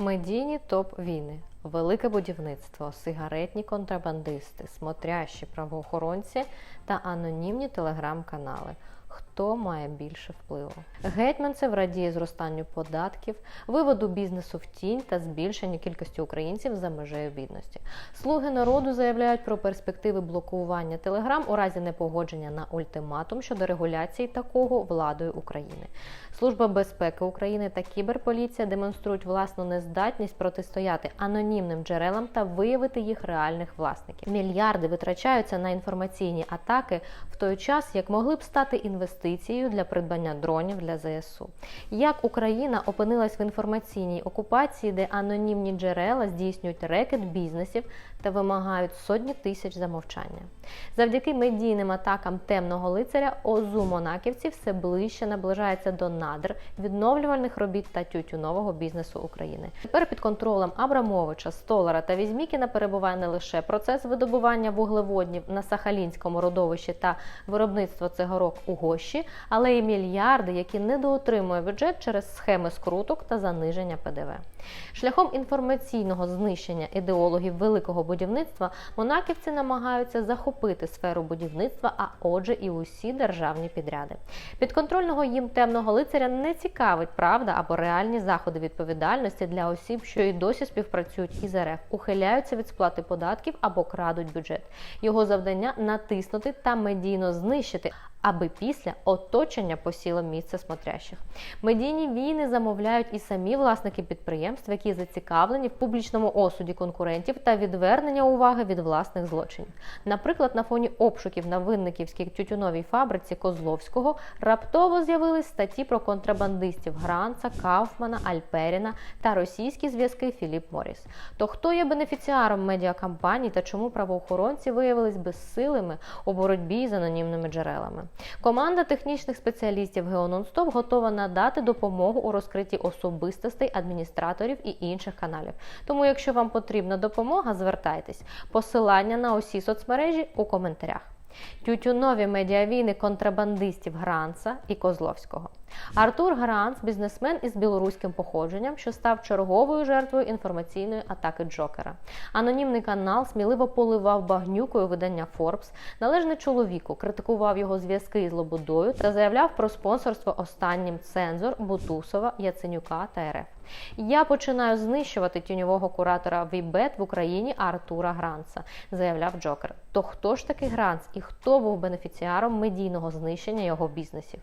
Медійні топ війни, велике будівництво, сигаретні контрабандисти, смотрящі правоохоронці та анонімні телеграм-канали. Хто має більше впливу? Гетьманцев радіє зростанню податків, виводу бізнесу в тінь та збільшенню кількості українців за межею бідності. Слуги народу заявляють про перспективи блокування телеграм у разі непогодження на ультиматум щодо регуляції такого владою України. Служба безпеки України та кіберполіція демонструють власну нездатність протистояти анонімним джерелам та виявити їх реальних власників. Мільярди витрачаються на інформаційні атаки в той час, як могли б стати інвестицією для придбання дронів для ЗСУ. Як Україна опинилась в інформаційній окупації, де анонімні джерела здійснюють рекет бізнесів та вимагають сотні тисяч за мовчання. Завдяки медійним атакам темного лицаря ОЗУ Монаківці все ближче наближається до надр відновлювальних робіт та тютюнового бізнесу України. Тепер під контролем Абрамовича, Столара та Візьмікіна перебуває не лише процес видобування вуглеводнів на Сахалінському родовищі та виробництво цигарок у Гощі, але й мільярди, які недоотримує бюджет через схеми скруток та заниження ПДВ. Шляхом інформаційного знищення ідеологів великого будівництва монаківці намагаються захопити сферу будівництва, а отже, і усі державні підряди. Підконтрольного їм темного лицаря не цікавить правда або реальні заходи відповідальності для осіб, що і досі співпрацюють із РФ, ухиляються від сплати податків або крадуть бюджет. Його завдання натиснути та медійно знищити. Аби після оточення посіло місце смотрящих. Медійні війни замовляють і самі власники підприємств, які зацікавлені в публічному осуді конкурентів та відвернення уваги від власних злочинів. Наприклад, на фоні обшуків на винниківській тютюновій фабриці Козловського раптово з'явились статті про контрабандистів Гранца, Кауфмана, Альперіна та російські зв'язки Філіп Моріс. То хто є бенефіціаром медіакампаній та чому правоохоронці виявились безсилими у боротьбі з анонімними джерелами? Команда технічних спеціалістів Геононстоп готова надати допомогу у розкритті особистостей адміністраторів і інших каналів. Тому, якщо вам потрібна допомога, звертайтесь. Посилання на усі соцмережі у коментарях. Тютюнові медіавійни контрабандистів Гранца і Козловського. Артур Гранц, бізнесмен із білоруським походженням, що став черговою жертвою інформаційної атаки Джокера. Анонімний канал сміливо поливав багнюкою видання Forbes, належне чоловіку, критикував його зв'язки із Лободою та заявляв про спонсорство останнім цензор Бутусова, Яценюка та РФ. Я починаю знищувати тіньового куратора Вібет в Україні Артура Гранца, заявляв Джокер. То хто ж такий Гранц і хто був бенефіціаром медійного знищення його бізнесів?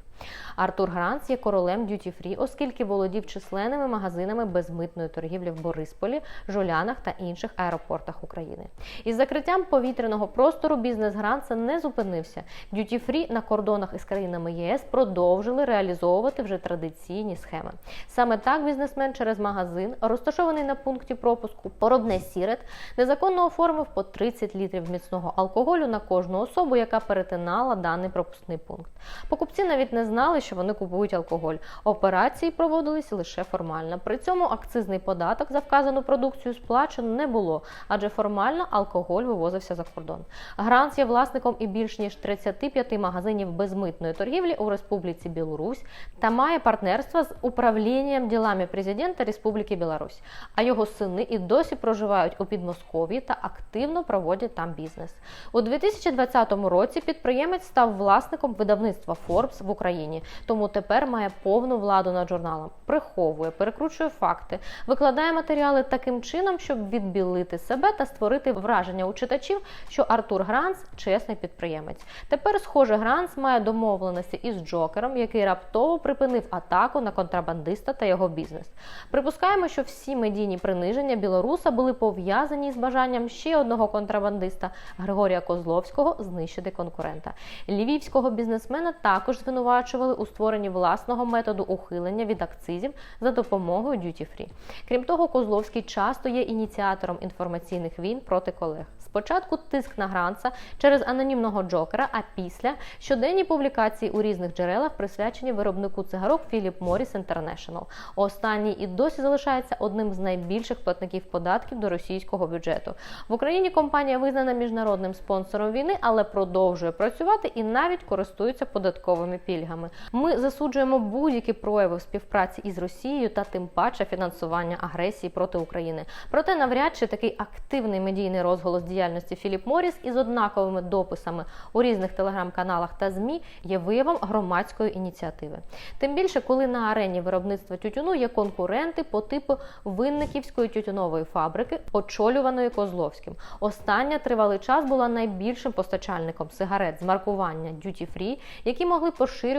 Артур Гранц є королем Duty Free, оскільки володів численними магазинами безмитної торгівлі в Борисполі, Жулянах та інших аеропортах України. Із закриттям повітряного простору бізнес Гранца не зупинився. Duty Free на кордонах із країнами ЄС продовжили реалізовувати вже традиційні схеми. Саме так бізнесмен через магазин, розташований на пункті пропуску Поробне Сірет, незаконно оформив по 30 літрів міцного алкоголю на кожну особу, яка перетинала даний пропускний пункт. Покупці навіть не знали, що вони купують алкоголь. Операції проводились лише формально. При цьому акцизний податок за вказану продукцію сплачено не було, адже формально алкоголь вивозився за кордон. Гранц є власником і більш ніж 35 магазинів безмитної торгівлі у Республіці Білорусь та має партнерство з управлінням ділами президента Республіки Білорусь. А його сини і досі проживають у Підмосков'ї та активно проводять там бізнес. У 2020 році підприємець став власником видавництва Forbes в Україні, тому тепер має повну владу над журналом, приховує, перекручує факти, викладає матеріали таким чином, щоб відбілити себе та створити враження у читачів, що Артур Гранц чесний підприємець. Тепер, схоже, Гранц має домовленості із Джокером, який раптово припинив атаку на контрабандиста та його бізнес. Припускаємо, що всі медійні приниження білоруса були пов'язані з бажанням ще одного контрабандиста Григорія Козловського знищити конкурента. Львівського бізнесмена також звинувачували у створенні власного методу ухилення від акцизів за допомогою Duty Free. Крім того, Козловський часто є ініціатором інформаційних війн проти колег. Спочатку тиск на Гранца через анонімного Джокера, а після щоденні публікації у різних джерелах присвячені виробнику цигарок Philip Morris International. Останній і досі залишається одним з найбільших платників податків до російського бюджету. В Україні компанія визнана міжнародним спонсором війни, але продовжує працювати і навіть користується податковими пільгами. Рейтингами. Ми засуджуємо будь-які прояви співпраці із Росією та тим паче фінансування агресії проти України. Проте навряд чи такий активний медійний розголос діяльності Філіп Моріс із однаковими дописами у різних телеграм-каналах та змі є виявом громадської ініціативи. Тим більше, коли на арені виробництва тютюну є конкуренти по типу Винниківської тютюнової фабрики, очолюваної Козловським. Остання тривалий час була найбільшим постачальником сигарет з маркування Duty Free, які могли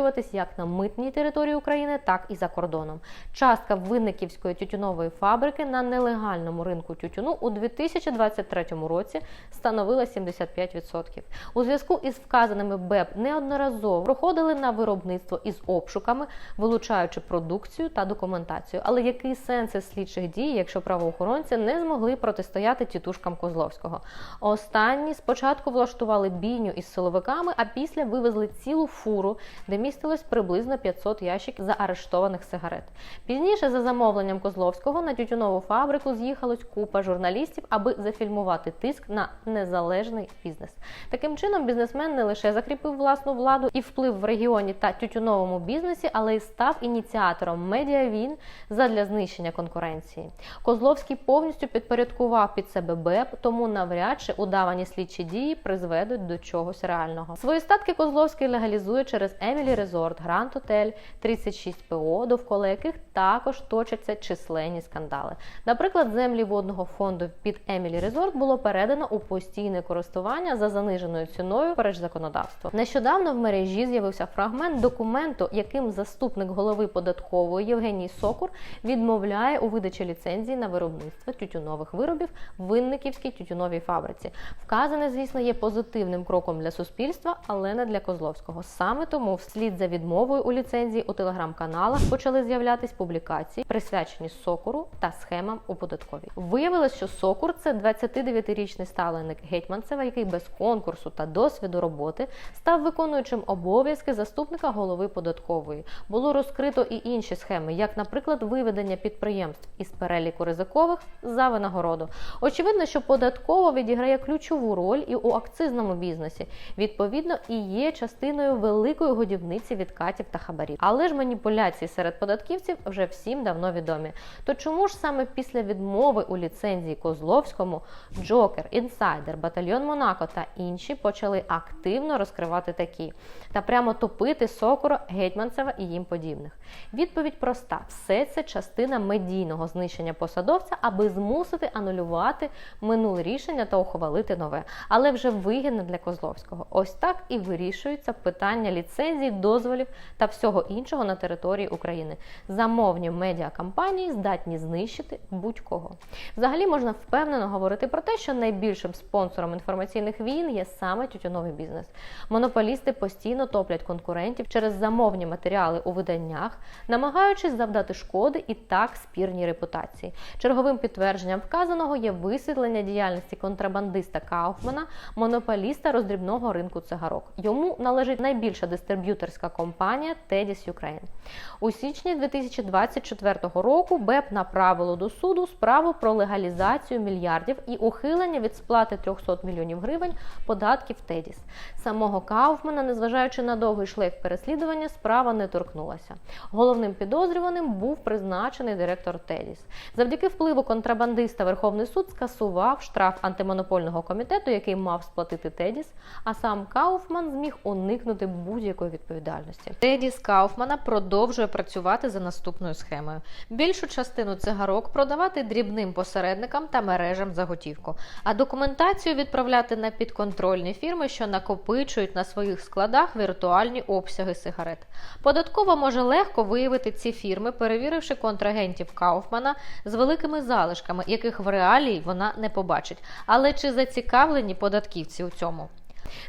поширюватись як на митній території України, так і за кордоном. Частка Винниківської тютюнової фабрики на нелегальному ринку тютюну у 2023 році становила 75%. У зв'язку із вказаними БЕП неодноразово проходили на виробництво із обшуками, вилучаючи продукцію та документацію. Але який сенс із слідчих дій, якщо правоохоронці не змогли протистояти тітушкам Козловського? Останні спочатку влаштували бійню із силовиками, а після вивезли цілу фуру, де містилось приблизно 500 ящиків заарештованих сигарет. Пізніше, за замовленням Козловського, на тютюнову фабрику з'їхалось купа журналістів, аби зафільмувати тиск на незалежний бізнес. Таким чином, бізнесмен не лише закріпив власну владу і вплив в регіоні та тютюновому бізнесі, але й став ініціатором медіавін задля знищення конкуренції. Козловський повністю підпорядкував під себе БЕП, тому навряд чи удавані слідчі дії призведуть до чогось реального. Свої статки Козловський легалізує через Емілі Резорт, Гранд Отель, 36 ПО, довкола яких також точаться численні скандали. Наприклад, землі водного фонду під Емілі Резорт було передано у постійне користування за заниженою ціною переж законодавства. Нещодавно в мережі з'явився фрагмент документу, яким заступник голови податкової Євгеній Сокур відмовляє у видачі ліцензії на виробництво тютюнових виробів в Винниківській тютюновій фабриці. Вказане, звісно, є позитивним кроком для суспільства, але не для Козловського. Саме тому, вслід за відмовою у ліцензії у телеграм-каналах почали з'являтись публікації, присвячені Сокуру та схемам у податковій. Виявилось, що Сокур це 29-річний ставленик Гетьманцева, який без конкурсу та досвіду роботи став виконуючим обов'язки заступника голови податкової. Було розкрито і інші схеми, як, наприклад, виведення підприємств із переліку ризикових за винагороду. Очевидно, що податково відіграє ключову роль і у акцизному бізнесі. Відповідно, і є частиною великої годівниці відкатів та хабарів. Але ж маніпуляції серед податківців вже всім давно відомі. То чому ж саме після відмови у ліцензії Козловському Джокер, Інсайдер, Батальйон Монако та інші почали активно розкривати такі та прямо топити Сокора, Гетьманцева і їм подібних? Відповідь проста: все це частина медійного знищення посадовця, аби змусити анулювати минуле рішення та ухвалити нове, але вже вигідне для Козловського. Ось так і вирішується питання ліцензій, дозволів та всього іншого на території України. Замовні медіакампанії здатні знищити будь-кого. Взагалі можна впевнено говорити про те, що найбільшим спонсором інформаційних війн є саме тютюновий бізнес. Монополісти постійно топлять конкурентів через замовні матеріали у виданнях, намагаючись завдати шкоди і так спірній репутації. Черговим підтвердженням вказаного є висвітлення діяльності контрабандиста Кауфмана, монополіста роздрібного ринку цигарок. Йому належить найбільша дистриб'юторська компанія Teddy's Ukraine. У січні 2024 року БЕП направило до суду справу про легалізацію мільярдів і ухилення від сплати 300 мільйонів гривень податків Тедіс. Самого Кауфмана, незважаючи на довгий шлейф переслідування, справа не торкнулася. Головним підозрюваним був призначений директор Тедіс. Завдяки впливу контрабандиста Верховний суд скасував штраф антимонопольного комітету, який мав сплатити Тедіс, а сам Кауфман зміг уникнути будь-якої відповідальності. Тедіс Кауфмана продовжує працювати за наступною схемою: більшу частину цигарок продавати дрібним посередникам та мережам за готівку, а документацію відправляти на підконтрольні фірми, що накопичують на своїх складах віртуальні обсяги сигарет. Податково може легко виявити ці фірми, перевіривши контрагентів Кауфмана з великими залишками, яких в реалії вона не побачить. Але чи зацікавлені податківці у цьому?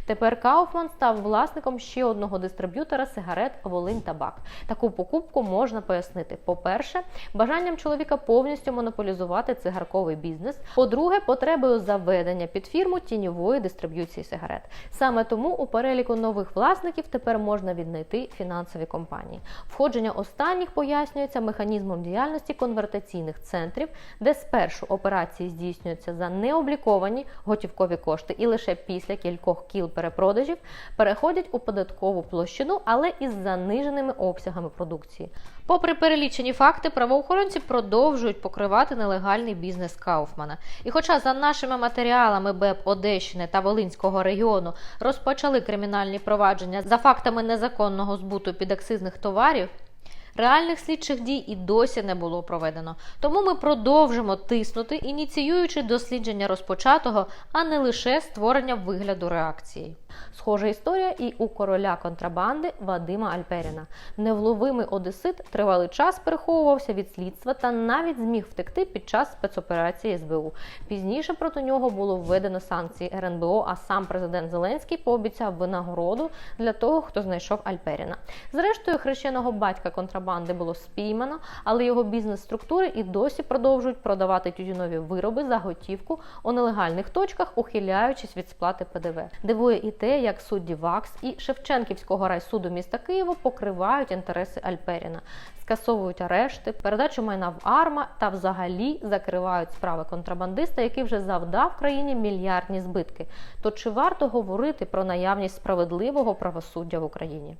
Тепер Кауфман став власником ще одного дистриб'ютора сигарет Волинь Табак. Таку покупку можна пояснити: по-перше, бажанням чоловіка повністю монополізувати цигарковий бізнес. По-друге, потребою заведення під фірму тіньової дистриб'юції сигарет. Саме тому у переліку нових власників тепер можна віднайти фінансові компанії. Входження останніх пояснюється механізмом діяльності конвертаційних центрів, де спершу операції здійснюються за необліковані готівкові кошти, і лише після кількох кіл перепродажів переходять у податкову площину, але із заниженими обсягами продукції. Попри перелічені факти, правоохоронці продовжують покривати нелегальний бізнес Кауфмана. І хоча за нашими матеріалами БЕП Одещини та Волинського регіону розпочали кримінальні провадження за фактами незаконного збуту підакцизних товарів, Реальних слідчих дій і досі не було проведено. Тому ми продовжимо тиснути, ініціюючи дослідження розпочатого, а не лише створення вигляду реакції. Схожа історія і у короля контрабанди Вадима Альперіна. Невловимий одесит тривалий час переховувався від слідства та навіть зміг втекти під час спецоперації СБУ. Пізніше проти нього було введено санкції РНБО, а сам президент Зеленський пообіцяв винагороду для того, хто знайшов Альперіна. Зрештою, хрещеного батька контрабанди було спіймано, але його бізнес-структури і досі продовжують продавати тютюнові вироби за готівку у нелегальних точках, ухиляючись від сплати ПДВ. Дивує і те, як судді ВАКС і Шевченківського райсуду міста Києва покривають інтереси Альперіна, скасовують арешти, передачу майна в АРМА та взагалі закривають справи контрабандиста, який вже завдав країні мільярдні збитки. То чи варто говорити про наявність справедливого правосуддя в Україні?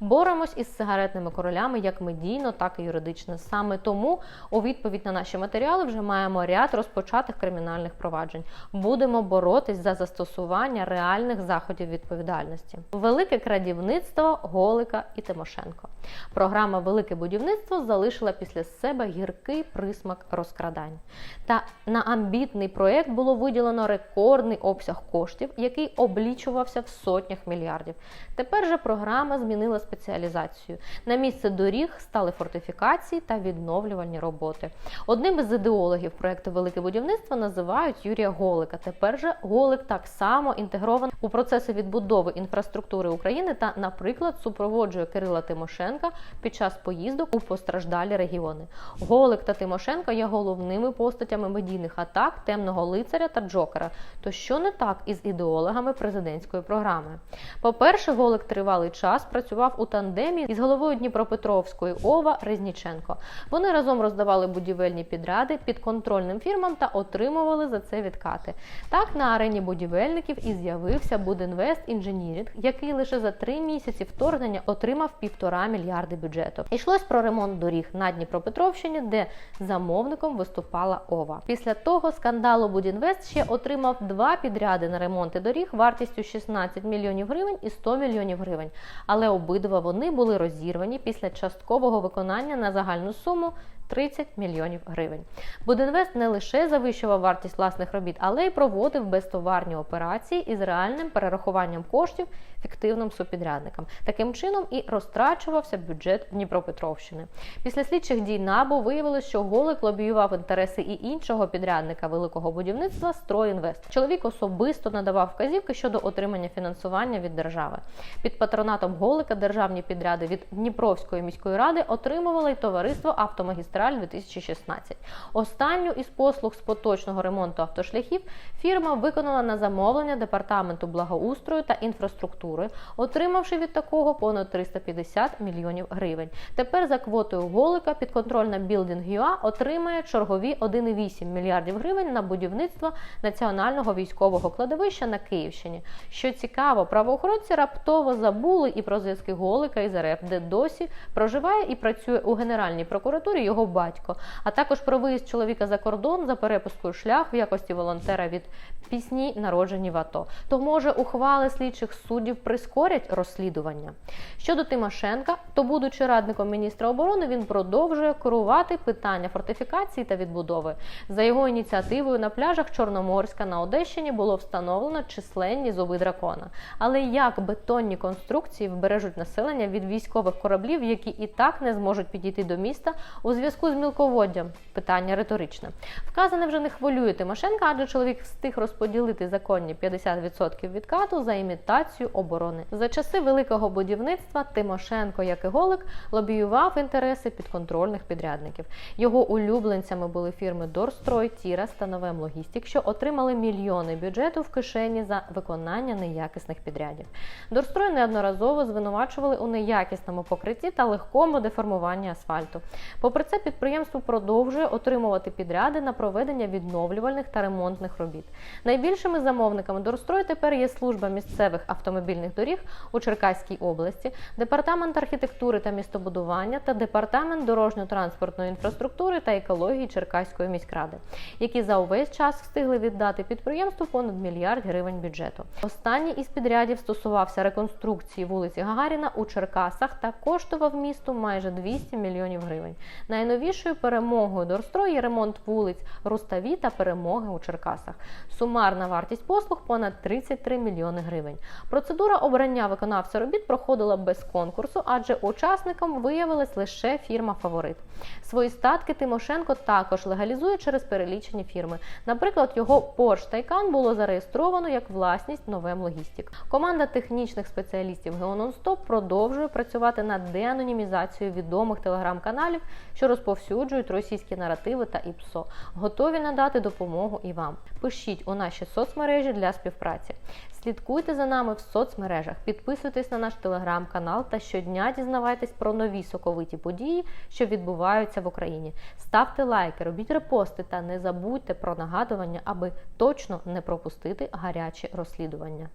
Боремось із сигаретними королями як медійно, так і юридично. Саме тому у відповідь на наші матеріали вже маємо ряд розпочатих кримінальних проваджень. Будемо боротись за застосування реальних заходів відповідальності. Велике крадівництво Голика і Тимошенко. Програма Велике будівництво залишила після себе гіркий присмак розкрадань. Та на амбітний проєкт було виділено рекордний обсяг коштів, який облічувався в сотнях мільярдів. Тепер же програма змінила спеціалізацію. На місце доріг стали фортифікації та відновлювальні роботи. Одним із ідеологів проєкту Велике будівництво називають Юрія Голика. Тепер же Голик так само інтегрований у процеси відбудови інфраструктури України та, наприклад, супроводжує Кирила Тимошенка під час поїздок у постраждалі регіони. Голик та Тимошенко є головними постатями медійних атак темного лицаря та Джокера. То що не так із ідеологами президентської програми? По-перше, Голик тривалий час працював у тандемі із головою Дніпропетровської ОВА Резніченко. Вони разом роздавали будівельні підряди підконтрольним фірмам та отримували за це відкати. Так на арені будівельників і з'явився Будінвест Інженірінг, який лише за три місяці вторгнення отримав півтора мільярди бюджету. Йшлось про ремонт доріг на Дніпропетровщині, де замовником виступала ОВА. Після того скандалу Будінвест ще отримав два підряди на ремонти доріг вартістю 16 мільйонів гривень і 100 мільйонів гривень. Але обидва вони були розірвані після часткового виконання на загальну суму 30 мільйонів гривень. Будинвест не лише завищував вартість власних робіт, але й проводив безтоварні операції із реальним перерахуванням коштів фіктивним субпідрядникам. Таким чином і розтрачувався бюджет Дніпропетровщини. Після слідчих дій НАБУ виявилось, що Голик лобіював інтереси і іншого підрядника великого будівництва «Стройінвест». Чоловік особисто надавав вказівки щодо отримання фінансування від держави. Під патронатом Голика державні підряди від Дніпровської міської ради отримувало й товариство Автомагістраль 2016. Останню із послуг з поточного ремонту автошляхів фірма виконала на замовлення департаменту благоустрою та інфраструктури, отримавши від такого понад 350 мільйонів гривень. Тепер за квотою Голика підконтрольна Building.ua отримає чергові 1,8 мільярдів гривень на будівництво національного військового кладовища на Київщині. Що цікаво, правоохоронці раптово забули і про зв'язки Голика із РФ, де досі проживає і працює у Генеральній прокуратурі його батько, а також про виїзд чоловіка за кордон за перепускою шлях в якості волонтера від пісні, народжені в АТО. То може ухвали слідчих суддів прискорять розслідування. Щодо Тимошенка, то, будучи радником міністра оборони, він продовжує керувати питання фортифікації та відбудови. За його ініціативою на пляжах Чорноморська на Одещині було встановлено численні зуби дракона. Але як бетонні конструкції вбережуть населення від військових кораблів, які і так не зможуть підійти до міста у зв'язку з мілководдям? Питання риторичне. Вказане вже не хвилює Тимошенка, адже чоловік встиг розподілити законні 50% відкату за імітацію оборони. За часи великого будівництва Тимошенко, як і Голик, лобіював інтереси підконтрольних підрядників. Його улюбленцями були фірми Дорстрой, Тірас та Новем Логістік, що отримали мільйони бюджету в кишені за виконання неякісних підрядів. Дорстрой неодноразово звинувачували у неякісному покритті та легкому деформуванні асфальту. Попри це, підприємство продовжує отримувати підряди на проведення відновлювальних та ремонтних робіт. Найбільшими замовниками дорострою тепер є служба місцевих автомобільних доріг у Черкаській області, департамент архітектури та містобудування та департамент дорожньо-транспортної інфраструктури та екології Черкаської міськради, які за увесь час встигли віддати підприємству понад мільярд гривень бюджету. Останній із підрядів стосувався реконструкції вулиці Гагаріна у Черкасах та коштував місту майже 200 мільйонів гривень. Найновішою перемогою Дорстрою є ремонт вулиць Руставі та перемоги у Черкасах. Сумарна вартість послуг понад 33 мільйони гривень. Процедура обрання виконавця робіт проходила без конкурсу, адже учасником виявилась лише фірма Фаворит. Свої статки Тимошенко також легалізує через перелічені фірми. Наприклад, його Porsche Taycan було зареєстровано як власність новем Логістік. Команда технічних спеціалістів Геононстоп продовжує працювати над деанонімізацією відомих телеграм-каналів, що розповсюджують російські наративи та ІПСО. Готові надати допомогу і вам. Пишіть у наші соцмережі для співпраці. Слідкуйте за нами в соцмережах, підписуйтесь на наш телеграм-канал та щодня дізнавайтесь про нові соковиті події, що відбуваються в Україні. Ставте лайки, робіть репости та не забудьте про нагадування, аби точно не пропустити гарячі розслідування.